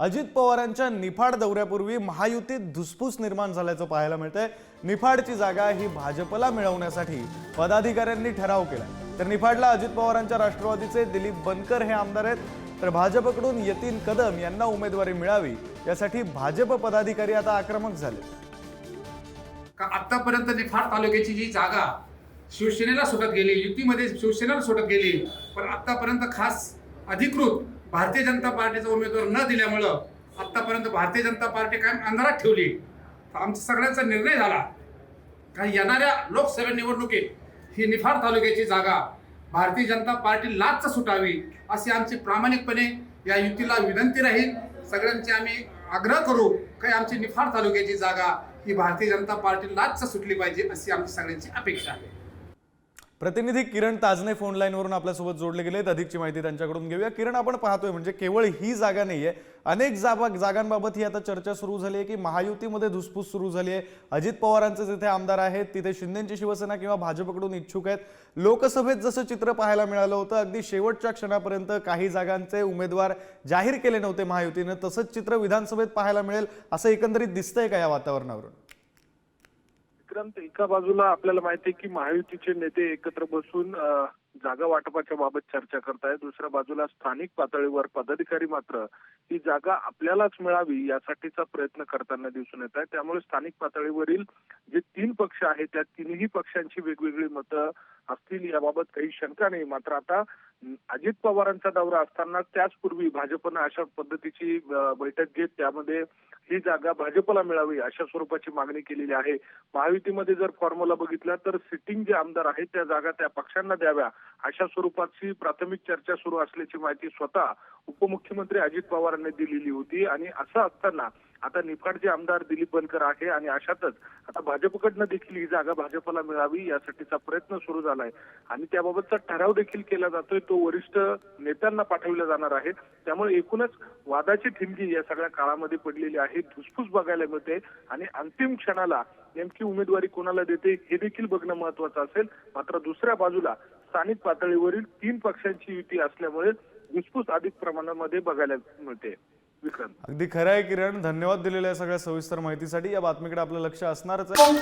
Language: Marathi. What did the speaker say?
अजित पवारांच्या निफाड दौऱ्यापूर्वी महायुतीत धुसफूस निर्माण झाल्याचं पाहायला मिळतंय. निफाडची जागा ही भाजपला मिळवण्यासाठी पदाधिकाऱ्यांनी ठराव केलाय. तर निफाडला अजित पवारांच्या राष्ट्रवादीचे दिलीप बनकर हे आमदार आहेत. तर भाजपकडून यतीन कदम यांना उमेदवारी मिळावी यासाठी भाजप पदाधिकारी आता आक्रमक झाले. का आतापर्यंत निफाड तालुक्याची जी जागा शिवसेनेला सुटत गेली युतीमध्ये शिवसेनेला सुटत गेली पण आतापर्यंत खास अधिकृत भारतीय जनता पार्टीचा उमेदवार न दिल्यामुळं आत्तापर्यंत भारतीय जनता पार्टी कायम अंधारात ठेवली. आमचा सगळ्यांचा निर्णय झाला. कारण येणाऱ्या लोकसभा निवडणुकीत ही निफाड तालुक्याची जागा भारतीय जनता पार्टी लाच सुटावी अशी आमची प्रामाणिकपणे या युतीला विनंती राहील. सगळ्यांची आम्ही आग्रह करू काही आमची निफाड तालुक्याची जागा ही भारतीय जनता पार्टी लाच सुटली पाहिजे अशी आमची सगळ्यांची अपेक्षा आहे. प्रतिनिधी किरण ताजने फोन लाईनवरून आपल्यासोबत जोडले गेलेत अधिकची माहिती त्यांच्याकडून घेऊया. किरण आपण पाहतोय म्हणजे केवळ ही जागा नाहीये. अनेक जागा जागांबाबत ही आता चर्चा सुरू झाली आहे की महायुतीमध्ये धुसफूस सुरू झाली आहे. अजित पवारांचे जिथे आमदार आहेत तिथे शिंदेची शिवसेना किंवा भाजपकडून इच्छुक आहेत. लोकसभेत जसं चित्र पाहायला मिळालं होतं अगदी शेवटच्या क्षणापर्यंत काही जागांचे उमेदवार जाहीर केले नव्हते महायुतीनं. तसंच चित्र विधानसभेत पाहायला मिळेल असं एकंदरीत दिसतंय का या वातावरणावरून? विक्रांत एका बाजूला आपल्याला माहिती आहे की महायुतीचे नेते एकत्र बसून जागा वाटपाच्या बाबत चर्चा करतायत. दुसऱ्या बाजूला स्थानिक पातळीवर पदाधिकारी मात्र ही जागा आपल्यालाच मिळावी यासाठीचा प्रयत्न करताना दिसून येत आहे त्यामुळे स्थानिक पातळीवरील जे तीन पक्ष आहेत त्या तिन्ही पक्षांची वेगवेगळी मतं असतील याबाबत काही शंका नाही. मात्र आता अजित पवारांचा दौरा असताना त्याचपूर्वी भाजपनं अशा पद्धतीची बैठक घेत त्यामध्ये ही जागा भाजपला मिळावी अशा स्वरूपाची मागणी केलेली आहे. महायुतीमध्ये जर फॉर्म्युला बघितला तर सिटिंग जे आमदार आहेत त्या जागा त्या पक्षांना द्याव्या अशा स्वरूपाची प्राथमिक चर्चा सुरू असल्याची माहिती स्वतः उपमुख्यमंत्री अजित पवारांनी दिलेली होती. आणि असं असताना आता निफाडचे आमदार दिलीप बनकर आहे आणि अशातच आता भाजपकडनं देखील ही जागा भाजपला मिळावी यासाठीचा प्रयत्न सुरू झालाय. आणि त्याबाबतचा ठराव देखील केला जातोय. तो वरिष्ठ नेत्यांना पाठवला जाणार आहे. त्यामुळे एकूणच वादाची ठिणगी या सगळ्या काळामध्ये पडलेली आहे. धुसफूस बघायला मिळते. आणि अंतिम क्षणाला नेमकी उमेदवारी कोणाला देते हे देखील बघणं महत्वाचं असेल. मात्र दुसऱ्या बाजूला स्थानिक पातळीवरील तीन पक्षांची युती असल्यामुळे घुसफूस अधिक प्रमाणामध्ये बघायला मिळते. विक्रांत अगदी खरं आहे किरण धन्यवाद दिलेल्या सगळ्या सविस्तर माहितीसाठी. या बातमीकडे आपलं लक्ष असणारच आहे.